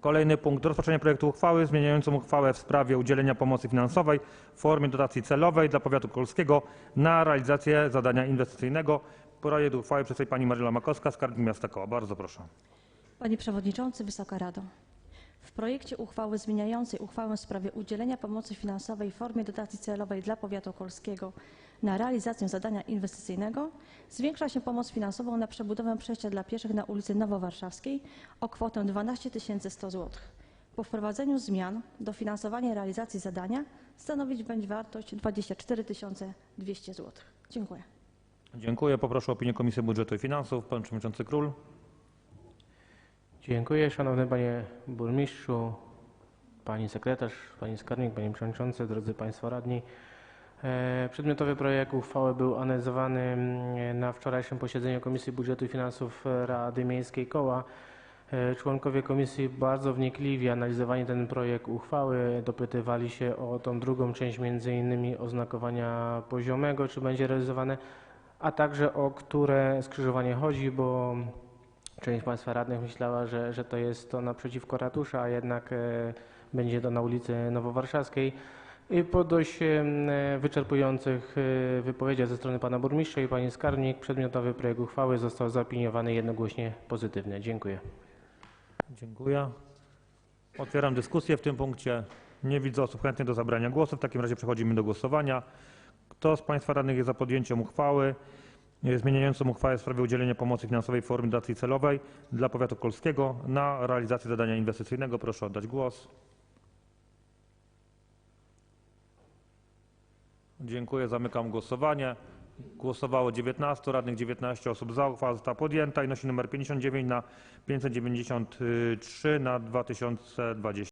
Kolejny punkt. Rozpatrzenie projektu uchwały zmieniającą uchwałę w sprawie udzielenia pomocy finansowej w formie dotacji celowej dla powiatu kolskiego na realizację zadania inwestycyjnego. Projekt uchwały przedstawi pani Maryla Makowska, skarbnik miasta Koła. Bardzo proszę. Panie Przewodniczący, Wysoka Rado. Projekcie uchwały zmieniającej uchwałę w sprawie udzielenia pomocy finansowej w formie dotacji celowej dla powiatu kolskiego na realizację zadania inwestycyjnego zwiększa się pomoc finansową na przebudowę przejścia dla pieszych na ulicy Nowowarszawskiej o kwotę 12 100 zł. Po wprowadzeniu zmian dofinansowanie realizacji zadania stanowić będzie wartość 24 200 zł. Dziękuję. Dziękuję. Poproszę o opinię Komisji Budżetu i Finansów. Pan Przewodniczący Król. Dziękuję szanowny panie burmistrzu, pani sekretarz, pani skarbnik, panie przewodniczący, drodzy państwo radni. E, Przedmiotowy projekt uchwały był analizowany mm, na wczorajszym posiedzeniu Komisji Budżetu i Finansów Rady Miejskiej Koła. E, Członkowie komisji bardzo wnikliwie analizowali ten projekt uchwały, dopytywali się o tą drugą część, między innymi oznakowania poziomego, czy będzie realizowane, a także o które skrzyżowanie chodzi, bo Część Państwa radnych myślała, że, że to jest to naprzeciwko ratusza, a jednak e, będzie to na ulicy Nowowarszawskiej. I po dość e, wyczerpujących e, wypowiedziach ze strony Pana Burmistrza i Pani Skarbnik przedmiotowy projekt uchwały został zaopiniowany jednogłośnie pozytywnie. Dziękuję. Dziękuję. Otwieram dyskusję w tym punkcie. Nie widzę osób chętnych do zabrania głosu. W takim razie przechodzimy do głosowania. Kto z Państwa radnych jest za podjęciem uchwały zmieniającą uchwałę w sprawie udzielenia pomocy finansowej w formie dotacji celowej dla powiatu kolskiego na realizację zadania inwestycyjnego? Proszę oddać głos. Dziękuję. Zamykam głosowanie. Głosowało 19 radnych, 19 osób za. Uchwała została podjęta i nosi numer 59 na 593 na 2020.